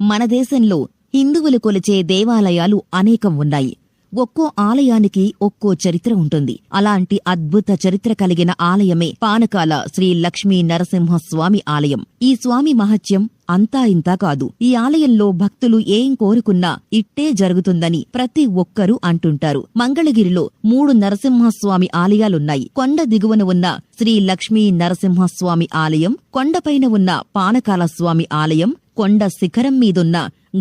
మన దేశంలో హిందువులు కొలిచే దేవాలయాలు అనేకం ఉన్నాయి. ఒక్కో ఆలయానికి ఒక్కో చరిత్ర ఉంటుంది. అలాంటి అద్భుత చరిత్ర కలిగిన ఆలయమే పానకాల శ్రీ లక్ష్మీ నరసింహస్వామి ఆలయం. ఈ స్వామి మహత్యం అంతా ఇంతా కాదు. ఈ ఆలయంలో భక్తులు ఏం కోరుకున్నా ఇట్టే జరుగుతుందని ప్రతి ఒక్కరూ అంటుంటారు. మంగళగిరిలో మూడు నరసింహస్వామి ఆలయాలున్నాయి. కొండ దిగువన ఉన్న శ్రీ లక్ష్మీ నరసింహస్వామి ఆలయం కొండపైన ఉన్న పానకాల స్వామి ఆలయం కొండ శిఖరం మీదున్న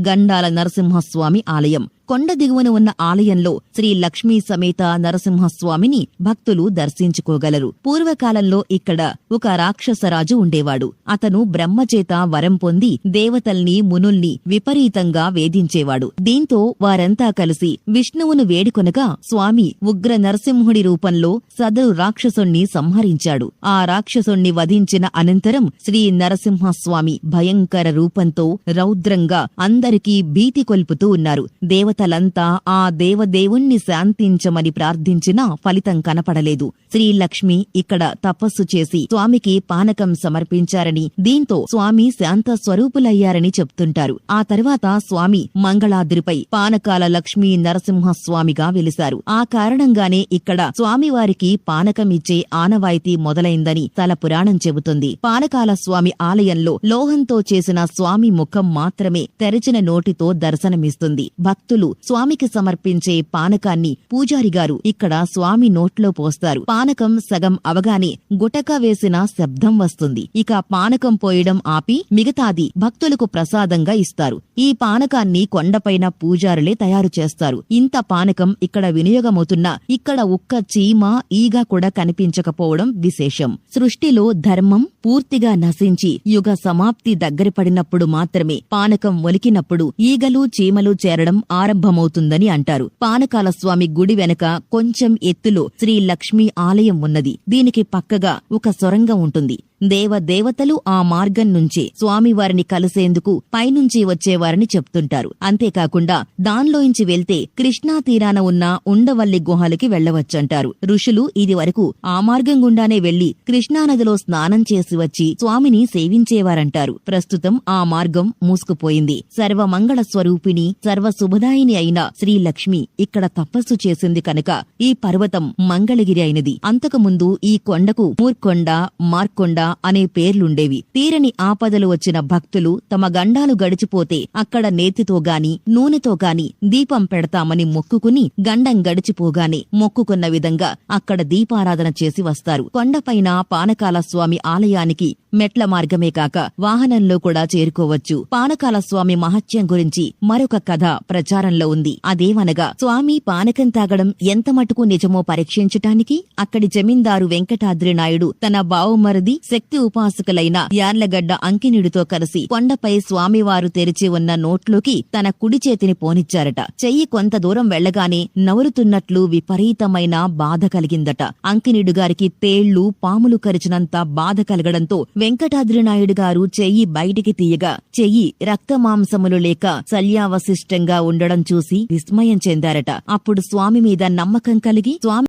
గండాల నరసింహస్వామి ఆలయం. కొండ దిగువన ఉన్న ఆలయంలో శ్రీ లక్ష్మీ సమేత నరసింహస్వామిని భక్తులు దర్శించుకోగలరు. పూర్వకాలంలో ఇక్కడ ఒక రాక్షసరాజు ఉండేవాడు. అతను బ్రహ్మచేత వరం పొంది దేవతల్ని మునుల్ని విపరీతంగా వేధించేవాడు. దీంతో వారంతా కలిసి విష్ణువును వేడుకొనగా స్వామి ఉగ్ర నరసింహుడి రూపంలో సదరు రాక్షసుణ్ణి సంహరించాడు. ఆ రాక్షసుణ్ణి వధించిన అనంతరం శ్రీ నరసింహస్వామి భయంకర రూపంతో రౌద్రంగా అందరికీ భీతి కొల్పుతూ ఉన్నారు. దేవత దేవతలంతా ఆ దేవదేవుణ్ణి శాంతించమని ప్రార్థించినా ఫలితం కనపడలేదు. శ్రీలక్ష్మి ఇక్కడ తపస్సు చేసి స్వామికి పానకం సమర్పించారని దీంతో స్వామి శాంత స్వరూపులయ్యారని చెప్తుంటారు. ఆ తర్వాత స్వామి మంగళాద్రిపై పానకాల లక్ష్మీ నరసింహస్వామిగా వెలిశారు. ఆ కారణంగానే ఇక్కడ స్వామివారికి పానకం ఇచ్చే ఆనవాయితీ మొదలైందని తల పురాణం చెబుతుంది. పానకాల స్వామి ఆలయంలో లోహంతో చేసిన స్వామి ముఖం మాత్రమే తెరచిన నోటితో దర్శనమిస్తుంది. భక్తులు స్వామికి సమర్పించే పానకాన్ని పూజారి గారు ఇక్కడ స్వామి నోట్లో పోస్తారు. పానకం సగం అవగానే గుటక వేసిన శబ్దం వస్తుంది. ఇక పానకం పోయడం ఆపి మిగతాది భక్తులకు ప్రసాదంగా ఇస్తారు. ఈ పానకాన్ని కొండపైన పూజారులే తయారు చేస్తారు. ఇంత పానకం ఇక్కడ వినియోగమవుతున్నా ఇక్కడ ఒక్క చీమ ఈగ కూడా కనిపించకపోవడం విశేషం. సృష్టిలో ధర్మం పూర్తిగా నశించి యుగ సమాప్తి దగ్గర పడినప్పుడు మాత్రమే పానకం ఒలికినప్పుడు ఈగలు చీమలు చేరడం ప్రారంభమవుతుందని అంటారు. పానకాల స్వామి గుడి వెనక కొంచెం ఎత్తులో శ్రీ లక్ష్మీ ఆలయం ఉన్నది. దీనికి పక్కగా ఒక సొరంగం ఉంటుంది. దేవ దేవతలు ఆ మార్గం నుంచే స్వామివారిని కలిసేందుకు పైనుంచి వచ్చేవారని చెప్తుంటారు. అంతేకాకుండా దానిలోంచి వెళ్తే కృష్ణా తీరాన ఉన్న ఉండవల్లి గుహలకి వెళ్ళవచ్చంటారు ఋషులు ఇది వరకు ఆ మార్గం గుండానే వెళ్ళి కృష్ణానదిలో స్నానం చేసి వచ్చి స్వామిని సేవించేవారంటారు. ప్రస్తుతం ఆ మార్గం మూసుకుపోయింది. సర్వమంగళ స్వరూపిణి సర్వశుభదాయిని అయిన శ్రీలక్ష్మి ఇక్కడ తపస్సు చేసింది కనుక ఈ పర్వతం మంగళగిరి అయినది. అంతకుముందు ఈ కొండకు మూర్కొండ మార్కొండ అనే పేర్లుండేవి. తీరని ఆపదలు వచ్చిన భక్తులు తమ గండాలు గడిచిపోతే అక్కడ నేతితో గాని నూనెతో గాని దీపం పెడతామని మొక్కుకుని గండం గడిచిపోగానే మొక్కుకున్న విధంగా అక్కడ దీపారాధన చేసి వస్తారు. కొండపైన పానకాల స్వామి ఆలయానికి మెట్ల మార్గమే కాక వాహనంలో కూడా చేరుకోవచ్చు. పానకాల స్వామి మహత్యం గురించి మరొక కథ ప్రచారంలో ఉంది. అదేమనగా స్వామి పానకం తాగడం ఎంత మటుకు నిజమో పరీక్షించటానికి అక్కడి జమీందారు వెంకటాద్రి నాయుడు తన బావుమరది శక్తి ఉపాసకులైన యార్లగడ్డ అంకినుడితో కలిసి కొండపై స్వామివారు తెరిచి ఉన్న నోట్లోకి తన కుడి చేతిని పోనిచ్చారట. చెయ్యి కొంత దూరం వెళ్ళగానే నవరుతున్నట్లు విపరీతమైన బాధ కలిగిందట. అంకినుడు గారికి తేళ్ళు పాములు కరిచినంత బాధ కలగడంతో వెంకటాద్రి నాయుడు గారు చెయ్యి బయటికి తీయగా చెయ్యి రక్తమాంసములు లేక శల్యావశిష్టంగా ఉండడం చూసి విస్మయం చెందారట. అప్పుడు స్వామి మీద నమ్మకం కలిగి స్వామి